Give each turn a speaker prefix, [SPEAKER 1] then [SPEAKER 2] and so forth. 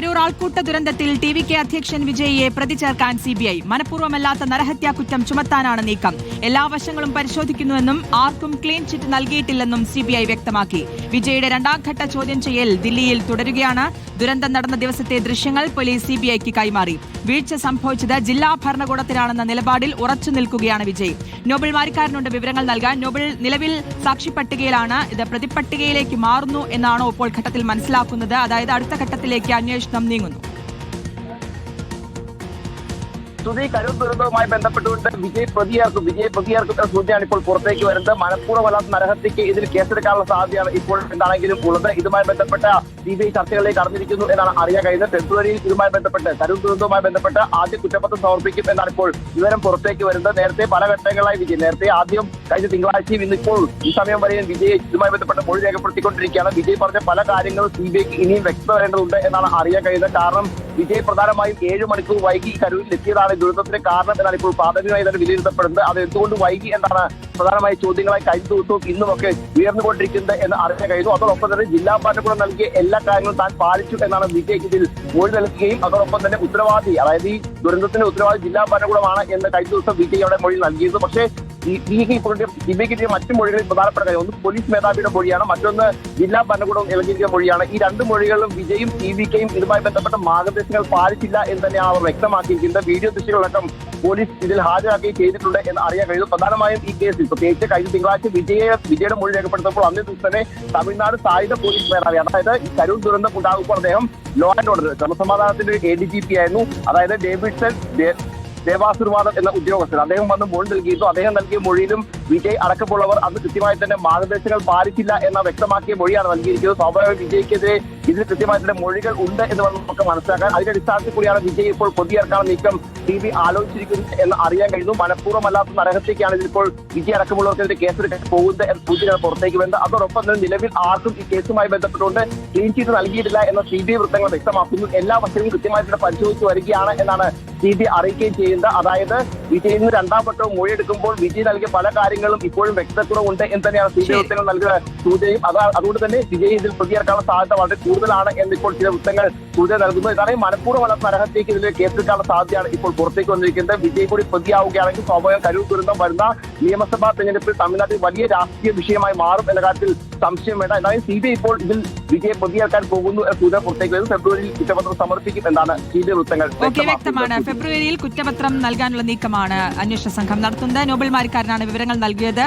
[SPEAKER 1] കരൂർ ആൾക്കൂട്ട ദുരന്തത്തിൽ T V K അധ്യക്ഷൻ വിജയിയെ പ്രതി ചേർക്കാൻ സി ബി ഐ മനഃപൂർവമല്ലാത്ത നരഹത്യാ കുറ്റം ചുമത്താനാണ് നീക്കം. എല്ലാ വശങ്ങളും പരിശോധിക്കുന്നുവെന്നും ആർക്കും ക്ലീൻ ചിറ്റ് നൽകിയിട്ടില്ലെന്നും സി ബി ഐ വ്യക്തമാക്കി. വിജയുടെ രണ്ടാം ഘട്ട ചോദ്യം ചെയ്യൽ ദില്ലിയിൽ തുടരുകയാണ്. ദുരന്തം നടന്ന ദിവസത്തെ ദൃശ്യങ്ങൾ പോലീസ് സി ബി ഐക്ക് കൈമാറി. വീഴ്ച സംഭവിച്ചത് ജില്ലാ ഭരണകൂടത്തിലാണെന്ന നിലപാടിൽ ഉറച്ചു നിൽക്കുകയാണ് വിജയ്. നോബിൾ മാരിക്കാരനുണ്ട് വിവരങ്ങൾ നൽകാൻ. നോബിൾ നിലവിൽ സാക്ഷി പട്ടികയിലാണ് ഇത് പ്രതിപട്ടികയിലേക്ക് മാറുന്നു എന്നാണോ ഇപ്പോൾ ഘട്ടത്തിൽ മനസ്സിലാക്കുന്നത്. അതായത് അടുത്ത ഘട്ടത്തിലേക്ക് അന്വേഷണം 남닝은
[SPEAKER 2] സ്തുതി കരൂർ ദുരന്തവുമായി ബന്ധപ്പെട്ടുകൊണ്ട് വിജയ് പ്രതിയാർക്കും വിജയ് പ്രതിയേർക്കുന്ന സൂചനയാണ് ഇപ്പോൾ പുറത്തേക്ക് വരുന്നത്. മനഃപൂർവമല്ലാത്ത നരഹത്യക്ക് ഇതിൽ കേസെടുക്കാനുള്ള സാധ്യതയാണ് ഇപ്പോൾ എന്താണെങ്കിലും ഉള്ളത്. ഇതുമായി ബന്ധപ്പെട്ട സി ബി ഐ ചർച്ചകളിലേക്ക് കടന്നിരിക്കുന്നു എന്നാണ് അറിയാൻ കഴിയുന്നത്. ഫെബ്രുവരിയിൽ ഇതുമായി ബന്ധപ്പെട്ട് കരൂർ ദുരന്തവുമായി ബന്ധപ്പെട്ട് ആദ്യ കുറ്റപത്രം സമർപ്പിക്കും എന്നാണ് ഇപ്പോൾ വിവരം പുറത്തേക്ക് വരുന്നത്. നേരത്തെ പല ഘട്ടങ്ങളായി വിജയ് നേരത്തെ ആദ്യം കഴിഞ്ഞ തിങ്കളാഴ്ചയും ഇന്നിപ്പോൾ ഈ സമയം വരെയും വിജയ് ഇതുമായി ബന്ധപ്പെട്ട് മൊഴി രേഖപ്പെടുത്തിക്കൊണ്ടിരിക്കുകയാണ്. വിജയ് പറഞ്ഞ പല കാര്യങ്ങളും സി ബി ഐക്ക് ഇനിയും വ്യക്തത വരേണ്ടതുണ്ട് എന്നാണ് അറിയാൻ കഴിയുന്നത്. കാരണം വിജയ് പ്രധാനമായും ഏഴ് മണിക്കൂർ വൈകി കരൂരിൽ എത്തിയതാണ് ദുരന്തത്തിന് കാരണം എന്നാണ് ഇപ്പോൾ പ്രാഥമികമായി തന്നെ വിലയിരുത്തപ്പെടുന്നത്. അത് എന്തുകൊണ്ട് വൈകി എന്നാണ് പ്രധാനമായും ചോദ്യങ്ങളായി കഴിഞ്ഞ ദിവസവും ഇന്നുമൊക്കെ ഉയർന്നുകൊണ്ടിരിക്കുന്നത് എന്ന് അറിയാൻ കഴിയുന്നു. അതോടൊപ്പം തന്നെ ജില്ലാ ഭരണകൂടം നൽകിയ എല്ലാ കാര്യങ്ങളും താൻ പാലിച്ചു എന്നാണ് വിജയ്ക്ക് ഇതിൽ മൊഴി നൽകുകയും അതോടൊപ്പം തന്നെ ഉത്തരവാദി അതായത് ഈ ദുരന്തത്തിന്റെ ഉത്തരവാദി ജില്ലാ ഭരണകൂടമാണ് എന്ന് കഴിഞ്ഞ ദിവസം വിജയ് അവിടെ മൊഴി നൽകിയിരുന്നു. പക്ഷേ കിട്ടിയ മറ്റു മൊഴികളിൽ പ്രധാനപ്പെട്ട കാര്യം ഒന്ന് പോലീസ് മേധാവിയുടെ മൊഴിയാണ് മറ്റൊന്ന് ജില്ലാ ഭരണകൂടം നൽകിയിരിക്കുന്ന മൊഴിയാണ്. ഈ രണ്ട് മൊഴികളിലും വിജയും ടി വിക്കയും ഇതുമായി ബന്ധപ്പെട്ട മാർഗദർശനങ്ങൾ പാലിച്ചില്ല എന്ന് തന്നെയാണ് അവർ വ്യക്തമാക്കിയിരിക്കുന്നത്. വീഡിയോ ദൃശ്യങ്ങളടക്കം പോലീസ് ഇതിൽ ഹാജരാക്കുകയും ചെയ്തിട്ടുണ്ട് എന്ന് അറിയാൻ കഴിയുന്നു. പ്രധാനമായും ഈ കേസിൽ പ്രത്യേകിച്ച് കഴിഞ്ഞ തിങ്കളാഴ്ച വിജയെ വിജയുടെ മൊഴി രേഖപ്പെടുത്തപ്പോൾ അന്നേ ദിവസം തന്നെ തമിഴ്നാട് സായുധ പോലീസ് മേധാവി അതായത് ഈ കരൂർ ദുരന്തം ഉണ്ടാകുമ്പോൾ അദ്ദേഹം ലോ ആൻഡ് ഓർഡർ ക്രമസമാധാനത്തിന്റെ എ ഡി ജി പി ആയിരുന്നു. അതായത് ഡേവിഡ്സൺ ദേവാസുർവാദം എന്ന ഉദ്യോഗസ്ഥൻ. അദ്ദേഹം വന്ന് മൊഴി നൽകിയിരുന്നു അദ്ദേഹം നൽകിയ മൊഴിയിലും വിജയ് അടക്കമുള്ളവർ അന്ന് കൃത്യമായി തന്നെ മാർഗദർശനങ്ങൾ പാലിച്ചില്ല എന്ന വ്യക്തമാക്കിയ മൊഴിയാണ് നൽകിയിരിക്കുന്നത്. സ്വാഭാവിക വിജയ്ക്കെതിരെ ഇതിൽ കൃത്യമായി തന്നെ മൊഴികൾ ഉണ്ട് എന്ന് നമുക്ക് മനസ്സിലാക്കാൻ. അതിന്റെ അടിസ്ഥാനത്തിൽ കൂടിയാണ് വിജയ് ഇപ്പോൾ പ്രതിയേർക്കാനുള്ള നീക്കം ടി വി ആലോചിച്ചിരിക്കുന്നത് എന്ന് അറിയാൻ കഴിയുന്നു. മനഃപൂർവമല്ലാത്ത നരഹത്യക്കാണ് ഇതിപ്പോൾ വിജയ് അടക്കമുള്ളവർക്കെതിരെ കേസെടുക്കാൻ പോകുന്നത് എന്ന സൂചന പുറത്തേക്ക് വരുന്നത്. അതോടൊപ്പം തന്നെ നിലവിൽ ആർക്കും ഈ കേസുമായി ബന്ധപ്പെട്ടുകൊണ്ട് ക്ലീൻ ചീറ്റ് നൽകിയിട്ടില്ല എന്ന സി ബി ഐ വൃത്തങ്ങൾ വ്യക്തമാക്കുന്നു. എല്ലാ വശങ്ങളും കൃത്യമായിട്ട് തന്നെ പരിശോധിച്ച് വരികയാണ് എന്നാണ് സി ബി അറിയിക്കുകയും ചെയ്യുന്നത് അതായത് വിജയിൽ നിന്ന് രണ്ടാം വട്ടവും മൊഴിയെടുക്കുമ്പോൾ വിജയ് നൽകിയ പല കാര്യങ്ങളും ഇപ്പോഴും വ്യക്തക്കുറവുണ്ട് എന്ന് തന്നെയാണ് സി ബി വൃത്തങ്ങൾ നൽകുന്ന സൂചനയും. അത് അതുകൊണ്ട് തന്നെ വിജയ് ഇതിൽ പ്രതിയേർക്കാനുള്ള സാധ്യത വളരെ കൂടുതലാണ് എന്ന് ഇപ്പോൾ ചില വൃത്തങ്ങൾ സൂചന നൽകുന്നു. ഇതാണ് മനഃപൂർവമുള്ള നരഹത്യക്ക് ഇതിൽ കേസെടുക്കാനുള്ള സാധ്യതയാണ് ഇപ്പോൾ പുറത്തേക്ക് വന്നിരിക്കുന്നത്. വിജയ് കൂടി പ്രതിയാവുകയാണെങ്കിൽ സ്വാഭാവികം കരൂർ ദുരന്തം വരുന്ന നിയമസഭാ തെരഞ്ഞെടുപ്പിൽ തമിഴ്നാട്ടിൽ വലിയ രാഷ്ട്രീയ വിഷയമായി മാറും എന്ന കാര്യത്തിൽ സംശയം വേണ്ട. എന്നാലും സി ബി ഐ ഇപ്പോൾ ഇതിൽ വിജയം പ്രതിയാക്കാൻ പോകുന്നു എന്ന സൂചന പുറത്തേക്ക് വരുന്നു. ഫെബ്രുവരിയിൽ കുറ്റപത്രം സമർപ്പിക്കും എന്നാണ് സി ബി ഐ വൃത്തങ്ങൾ
[SPEAKER 1] വ്യക്തമാണ്. ഫെബ്രുവരിയിൽ കുറ്റപത്രം നൽകാനുള്ള നീക്കമാണ് അന്വേഷണ സംഘം നടത്തുന്നത്. നോബൽ മാരിക്കാരനാണ് വിവരങ്ങൾ നൽകിയത്.